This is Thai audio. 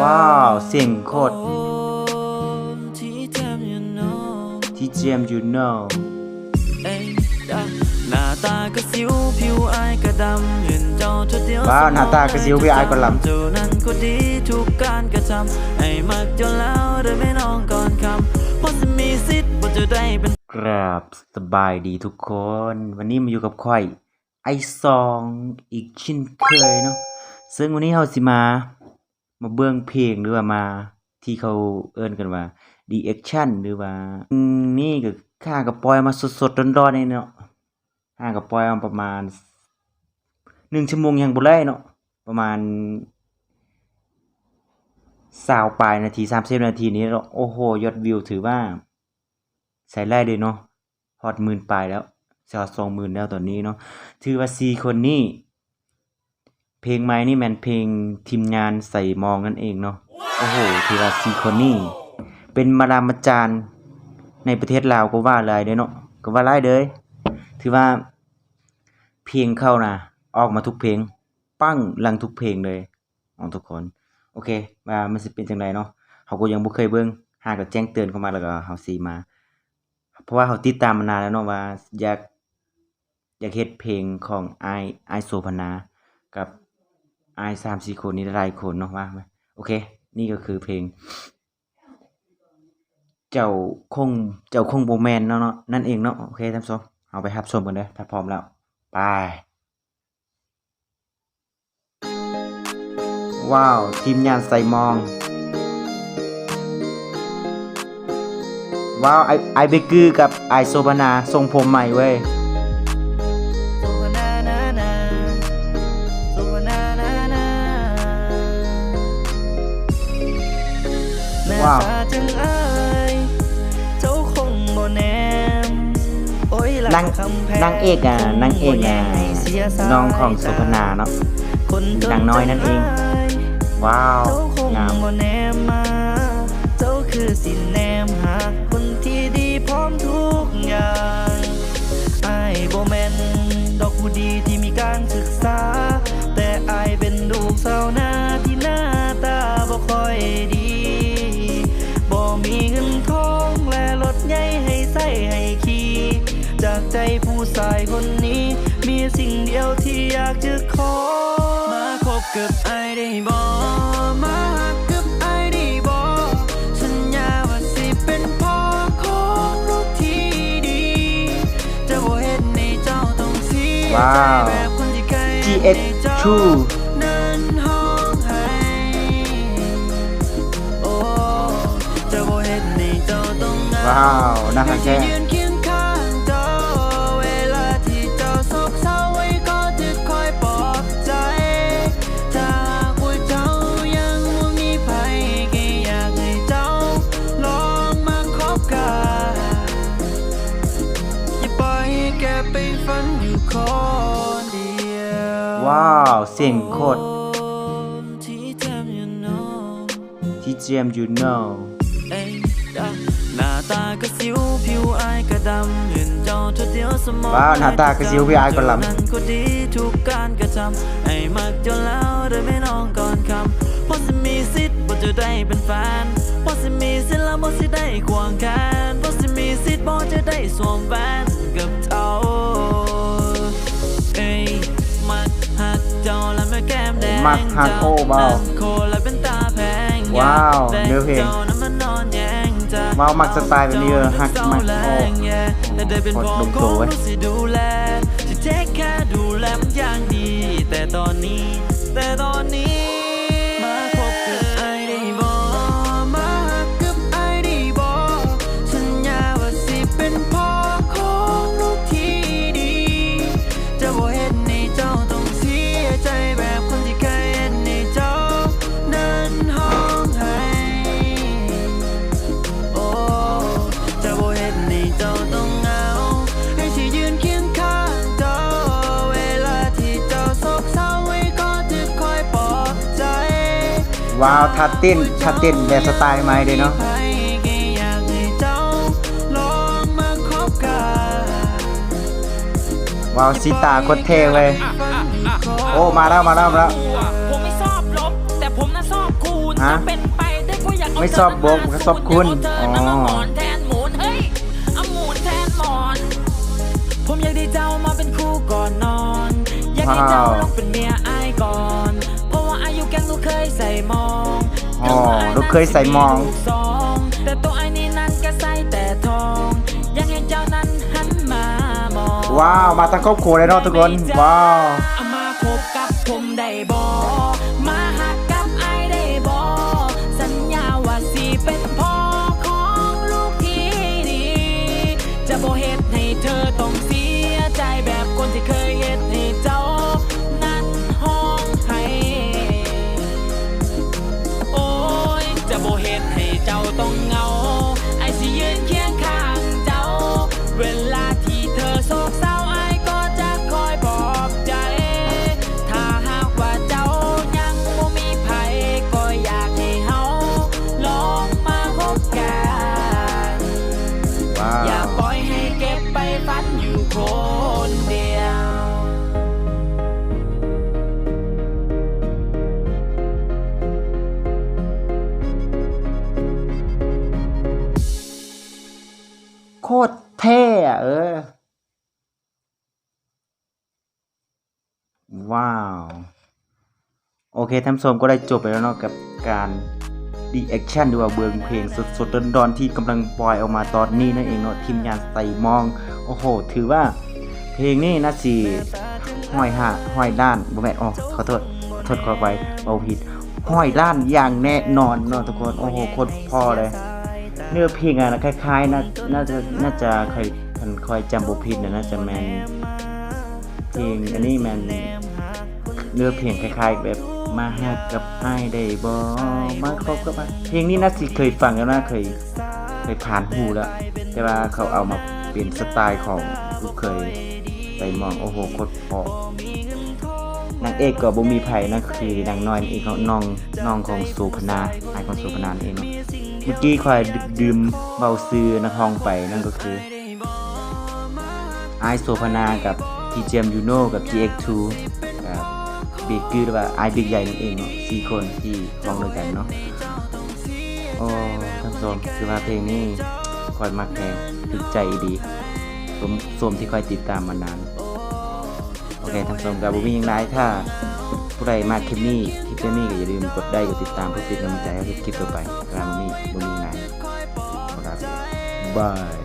ว้าว เสียงโคตรที่แทม you know ที่เจม you know เอ้ยดะหน้าตาก็สิวผิวอายก็ดำเห็นเจ้าชุดเดียวว้าวหน้าตาก็สิวผิวอายก็ดำเจ้านั้นก็ดีทุกการกระทำไอ้มักจนแล้วเดินไม่น้องก่อนคำเพราะจะมีสิทธิ์ว่าจะได้เป็นกราบสบายดีทุกคน วันนี้มาอยู่กับค่อย ไอซองอีกชิ้นเคยเนาะซึ่งวันนี้เราสิมา มาเบื้องเพลงหรือว่ามาที่เขาเอิ้นกันว่าดีแอคชั่นหรือว่านี่ก็ข้ากับปล่อยมาสดๆร้อนๆนี่เนาะข้ากับปล่อยมาประมาณหนึ่งชั่วโมงยังบ่ได้เนาะประมาณสาวปลายนาทีสามสิบนาทีนี้เนาะโอ้โหยอดวิวถือว่า ใส่ไล่เลยเนาะฮอดหมื่นปลายแล้วจะสองหมื่นแล้วตอนนี้เนาะถือว่าสี่คนนี้ เพลงไม้นี่แมนเพลงทีมงานใส่มองนั่นเองเนาะ โอ้โหถือว่าสี่คนนี้เป็นมาดามอาจารย์ในประเทศลาวก็ว่าหลยเด้เนาะ ก็ว่าหลายเด้อถือว่า เพลงเข้านะออกมาทุกเพลง ปั้งลังทุกเพลงเลยของทุกคน โอเคว่ามันสิเป็นจังไดเนาะเขาก็ยังบ่เคยเบิ่งหาก็แจ้งเตือนเข้ามาแล้วก็เฮาสิมา เพราะว่าเขาติดตามมานานแล้วเนาะว่าอยากอยากเฮ็ดเพลงของไอายอโซพนากับ อายสามสี่คนนี้หลายคนเนาะว่าไหมโอเค นี่ก็คือเพลง เจ้าคงเจ้าคงโบแมนเนาะเนาะนั่นเองเนาะโอเคท่านผู้ชมเอาไปรับชมกันเด้อถ้าพร้อมแล้วไปว้าว ทีมงานใส่มอง ว้าว ไอไอเบกือกับไอโซบานาทรงผมใหม่เว้ย ว้าวตาจังอายเจ้าคงบ่แนมโอ้ยหลันางคำแพงนางเอกอะคนางเอกอะบ่แยให้เสียสายน้องของโซบานาเนาะคนจนางน้อยนั่นเอง ว้าวเจ้าคงงามบ่แนมมาเจ้าคือสิแนมหาคนที่ดีพร้อมทุกอย่าง กับไอายได้บ่มาหักกับไอายได้บ่สัญญาว่าสิเป็นพ่อของลูกที่ดี จะบ่เฮ็ดให้เจ้าต้องเสียว้าใจว แบบคนที่เคย GX ให้เจ้า True นั้นห้องให้โอ้จะบ่เฮ็ดให้เจ้าต้องเหงา ว้าว น่ารักแท้ยืนเคี ว้าว เสียงโคตรที่แทม you know ที่เจม you know เอ้ยดะหน้าตาก็สิวผิวอายก็ดำเห็นเจ้าชุดเดียวสมองว้าวหน้าตาก็สิวผิวอายก็ดำเจ้นั้นก็ดีทุกการกระทำไอ้มักจนแล้วโดยไม่น้องก่อนคำเพราะจะมีสิทธิ์บ่จะได้เป็นแฟนเพราะจะมีสิทธิ์แล้วบ่สิได้ควงแขนเพราะจะมีสิทธิ์บ่จะได้สวมแหวนกับเจ้าเอ้ มักหักโอ้เบาว้าวเนื้อเพลงจ้านั้นมันนองจ้ะว้าวมักสไตล์แบบนี้เออหักมักโอ้แต่ได้เป็นโคตรพ่อลงขตัอวงเว้ย ว้าวทัดเต้นทัดเต้นแบบสไตล์ใหม่เลยเนาะใครก็อยากให้เจ้าลองมาคบกันว้าวซิตาโคตรเท่เว้ยโอ้มาแล้วมาแล้วมาแล้วผมไม่ชอบลบแต่ผมน่ะชอบคูณนฮะจะเป็นไปได้ก็อยากเาไม่ชอบบอกเธก็ชอบคุณเธอนั้นมาอ๋อหมอนแทนหมูนเฮ้ยเอาหมูนแทนหมอนผมอยากได้เจ้ามาเป็นคู่ก่อนนอนอยากให้เจ้าลงเป็นเมียอายก่อน ลูกเคยใส่มองอ๋อลูกเคยใส่มองสองแต่ตัวไอ้นี่นั้นก็ใส่แต่ทองอยากให้เจ้านั้นหันมามอง ว้าว มาทั้งครอบครัวเลยเนาะทุกคน ว้าวเอามาคบกับผมได้บ่มาหัก ว้าว โอเคท่านผู้ชมก็ได้จบไปแล้วเนาะกับการดีแอคชั่นหรือว่าเบืองเพลงสดๆร้อนๆที่กำลังปล่อยออกมาตอนนี้นั่นเองเนาะทีมงานใส่มอง โอ้โห ถือว่าเพลงนี้นะสิห้อยห้าห้อยด้านบ่แม่อ๋อขอโทษขอโทษขอไปเบาผิดห้อยด้านอย่างแน่นอนเนาะทุกคน โอ้โหโคตรพอเลย เนื้อเพลงอะนะคล้ายๆ น่าน่าจะน่าจะใครคันคอยจำบ่ผิดนะน่าจะแมนเพลงอันนี้แมน เนื้อเพลงคล้าย ๆ แบบมาฮักกับไอ้ายได้บ่มาคบกับไอ้าเพลงนี้น่าสิเคยฟังแล้วนะเคยเคยผ่านหูแล้ว แต่ว่าเขาเอามาเป็นสไตล์ของลูกเคยไปมองโอ้โหโคตรเพราะนางเอกก็บ่มีไผนั่นคือนางน้อยเองเขาน้องน้องของสุพนาไอายของสุพนานั่เองเมื่อกี้คอยดื่มเบาซื้อนักห้องไปนั่นก็คือไอโซพนากับ TGM Juno กับ GX2 กับ บิ๊กคือหรือว่าไอบิ๊กใหญ่นั่นเองเนาะสี่คนที่ห้องด้วยกันเนาะโอ้ท่านผู้ชมคือว่าเพลงนี้คอยมักแพงถึกใจดีสมสมที่คอยติดตามมานานโอเคท่านผู้ชมกับบุมีย่างไรถ้าผู้ใดมาคลิปนี้คลิปนี้ก็อย่าลืมกดได้กดติดตามเพื่อเป็นกำลังใจให้คลิปต่อไปกราบบุมีบุมีย่างไรครับบาย